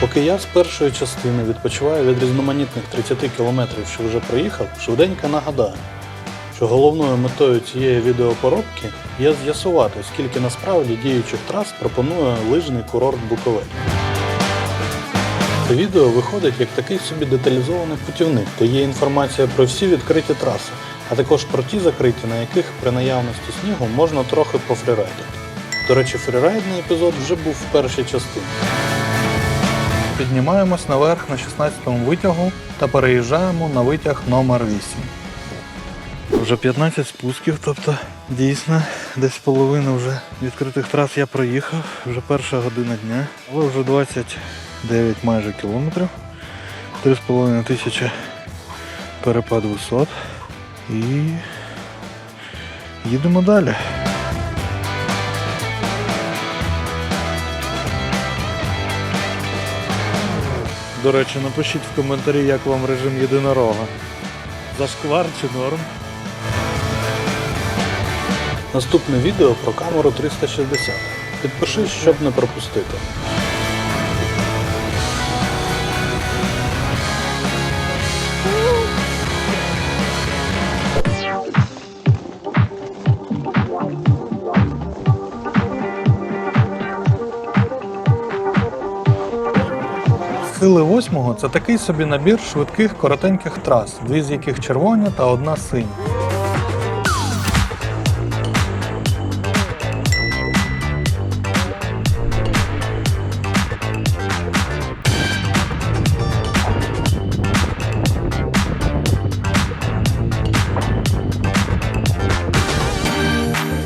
Поки я з першої частини відпочиваю від різноманітних 30 кілометрів, що вже проїхав, швиденько нагадаю, що головною метою цієї відеопоробки є з'ясувати, скільки насправді діючих трас пропонує лижний курорт Буковель. Це відео виходить як такий собі деталізований путівник, де є інформація про всі відкриті траси, а також про ті закриті, на яких при наявності снігу можна трохи пофрірайдити. До речі, фрірайдний епізод вже був в першій частині. Піднімаємось наверх на 16-му витягу та переїжджаємо на витяг номер 8. Вже 15 спусків, тобто дійсно десь половину вже відкритих трас я проїхав, вже перша година дня, але вже 29 майже кілометрів, 3,5 тисячі перепад висот і їдемо далі. До речі, напишіть в коментарі, як вам режим єдинорога. Зашквар чи норм? Наступне відео про камеру 360. Підпишись, щоб не пропустити. Схили восьмого це такий собі набір швидких коротеньких трас, дві з яких червоні та одна синя.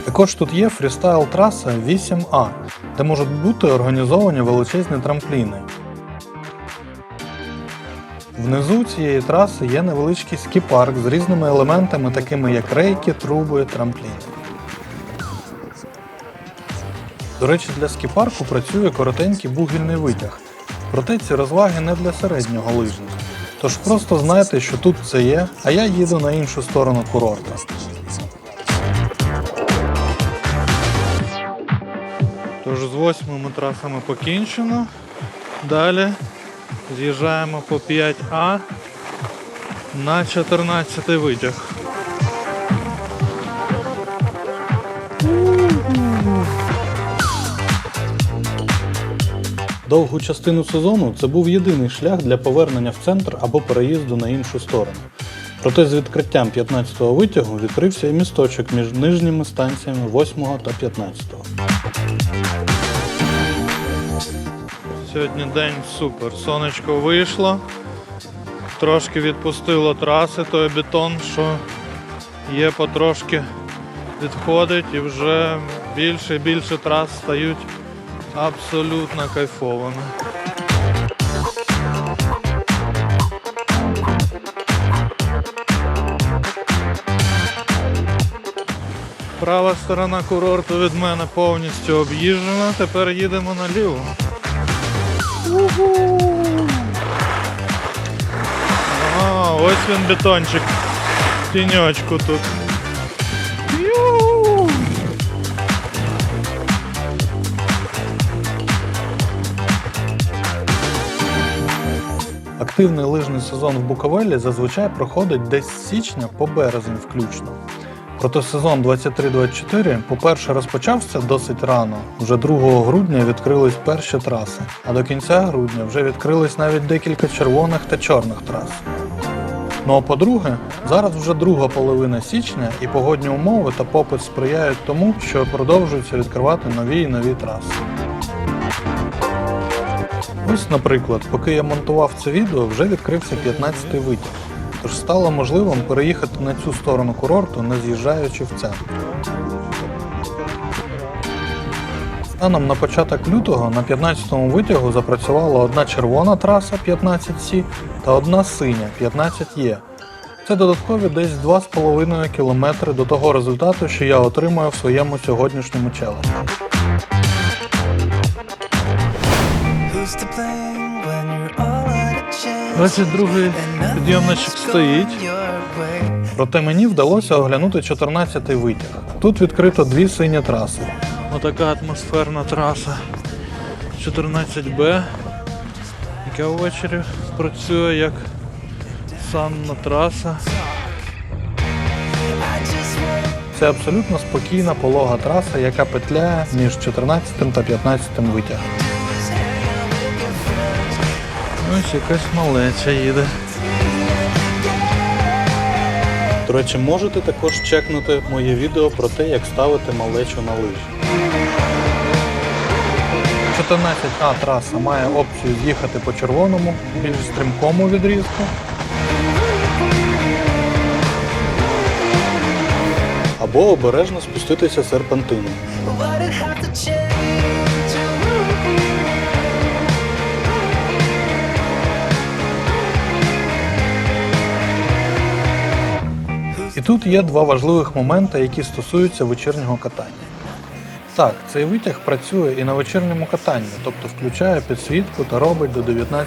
Також тут є фрістайл траса 8А, де можуть бути організовані величезні трампліни. Внизу цієї траси є невеличкий скіпарк з різними елементами, такими як рейки, труби, трампліни. До речі, для скіпарку працює коротенький бугільний витяг. Проте ці розваги не для середнього лижника. Тож просто знайте, що тут це є, а я їду на іншу сторону курорту. Тож з восьмими трасами покінчено. Далі з'їжджаємо по 5А на 14 витяг. Довгу частину сезону це був єдиний шлях для повернення в центр або переїзду на іншу сторону. Проте з відкриттям 15-го витягу відкрився і місточок між нижніми станціями 8 та 15. Сьогодні день супер. Сонечко вийшло, трошки відпустило траси, той бетон, що є потрошки відходить і вже більше і більше трас стають абсолютно кайфовими. Права сторона курорту від мене повністю об'їжджена. Тепер їдемо наліво. А, ось він бетончик. В Тіньочку тут. Активний лижний сезон в Буковелі зазвичай проходить десь з січня по березень включно. Проте сезон 23-24, по-перше, розпочався досить рано. Вже 2 грудня відкрились перші траси, а до кінця грудня вже відкрились навіть декілька червоних та чорних трас. Ну а по-друге, зараз вже друга половина січня і погодні умови та попит сприяють тому, що продовжуються відкривати нові і нові траси. Ось, наприклад, поки я монтував це відео, вже відкрився 15-й витяг, тож стало можливим переїхати на цю сторону курорту, не з'їжджаючи в центр. Станом на початок лютого на 15-му витягу запрацювала одна червона траса 15С та одна синя 15Е. Це додаткові десь 2,5 км до того результату, що я отримаю в своєму сьогоднішньому челенджі. 22-й підйомничок стоїть. Проте мені вдалося оглянути 14-й витяг. Тут відкрито дві сині траси. Отака атмосферна траса 14Б тихеньке ввечері працює як санна траса. Це абсолютно спокійна полога траса, яка петляє між 14 та 15 витягом. Ось якась малеча їде. До речі, можете також чекнути моє відео про те, як ставити малечу на лижі. 14А траса має опцію з'їхати по червоному, більш стрімкому відрізку. Або обережно спуститися серпантином. Тут є два важливих моменти, які стосуються вечірнього катання. Так, цей витяг працює і на вечірньому катанні, тобто включає підсвітку та робить до 19.30.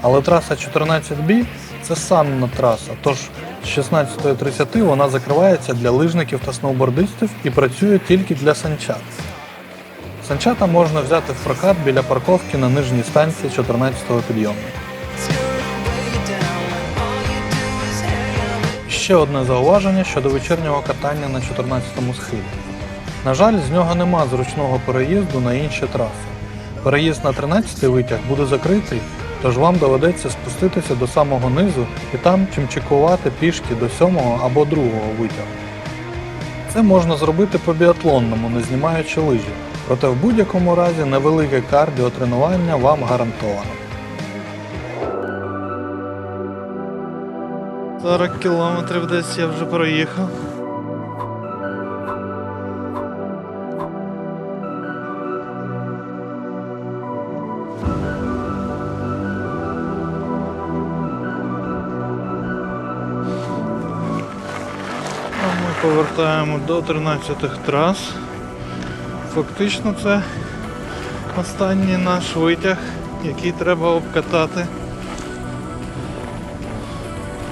Але траса 14B це санна траса, тож з 16.30 вона закривається для лижників та сноубордистів і працює тільки для санчат. Санчата можна взяти в прокат біля парковки на нижній станції 14-го підйому. Ще одне зауваження щодо вечірнього катання на 14-му схилі. На жаль, з нього нема зручного переїзду на інші траси. Переїзд на 13-й витяг буде закритий, тож вам доведеться спуститися до самого низу і там чимчикувати пішки до 7-го або 2-го витягу. Це можна зробити по біатлонному, не знімаючи лижі, проте в будь-якому разі невелике кардіотренування вам гарантовано. 40 кілометрів десь я вже проїхав. Повертаємо до 13 трас. Фактично це останній наш витяг, який треба обкатати.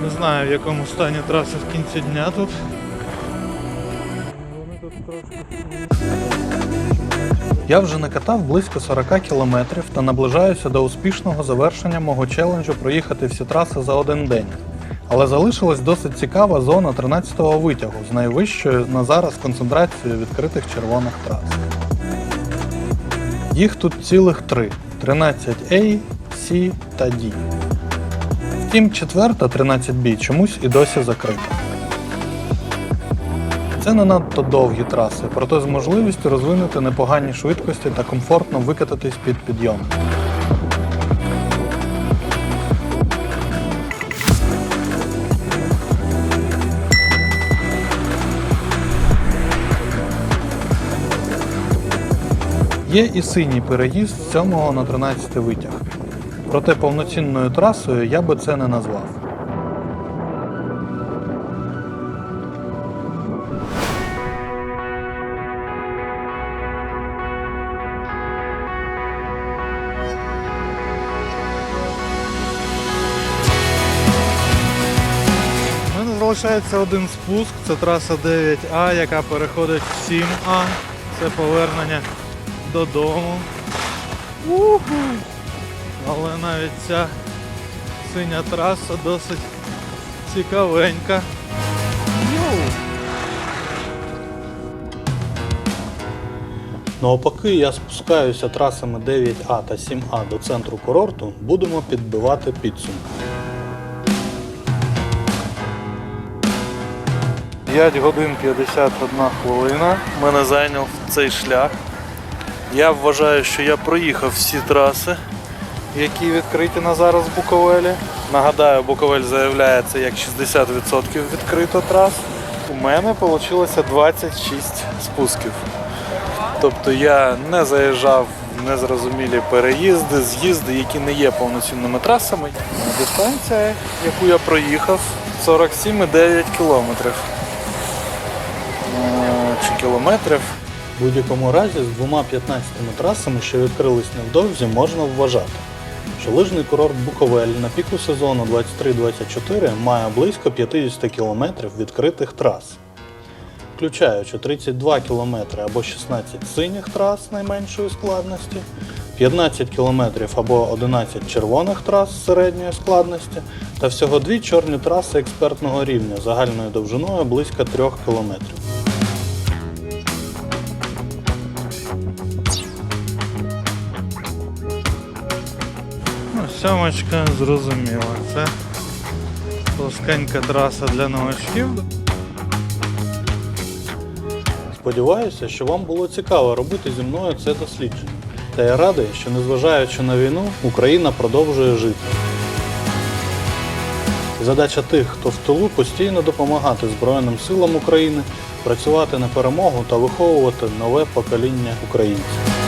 Не знаю в якому стані траси в кінці дня тут. Я вже накатав близько 40 кілометрів та наближаюся до успішного завершення мого челенджу проїхати всі траси за один день. Але залишилась досить цікава зона 13-го витягу з найвищою на зараз концентрацією відкритих червоних трас. Їх тут цілих три: 13A, C та D. Втім, четверта 13B чомусь і досі закрита. Це не надто довгі траси, проте з можливістю розвинути непогані швидкості та комфортно викататись під підйом. Є і синій переїзд з 7 на 13 витяг. Проте повноцінною трасою я би це не назвав. Залишається один спуск, це траса 9А, яка переходить в 7А. Це повернення додому. Уху! Але навіть ця синя траса досить цікавенька. Йоу! Ну а поки я спускаюся трасами 9А та 7А до центру курорту, будемо підбивати підсумки. 5 годин 51 хвилина мене зайняв цей шлях. Я вважаю, що я проїхав всі траси, які відкриті на зараз в Буковелі. Нагадаю, Буковель заявляє це як 60% відкрито трас. У мене вийшло 26 спусків. Тобто я не заїжджав в незрозумілі переїзди, з'їзди, які не є повноцінними трасами. Дистанція, яку я проїхав, 47,9 кілометрів. Е, чи кілометрів. В будь-якому разі з двома 15 трасами, що відкрились невдовзі, можна вважати, що лижний курорт Буковель на піку сезону 23-24 має близько 50 кілометрів відкритих трас, включаючи 32 кілометри або 16 синіх трас найменшої складності, 15 км або 11 червоних трас середньої складності та всього дві чорні траси експертного рівня загальною довжиною близько 3 км. Сьомочка зрозуміла. Це плоскенька траса для новачків. Сподіваюся, що вам було цікаво робити зі мною це дослідження. Та я радий, що незважаючи на війну, Україна продовжує жити. Задача тих, хто в тилу, постійно допомагати Збройним силам України, працювати на перемогу та виховувати нове покоління українців.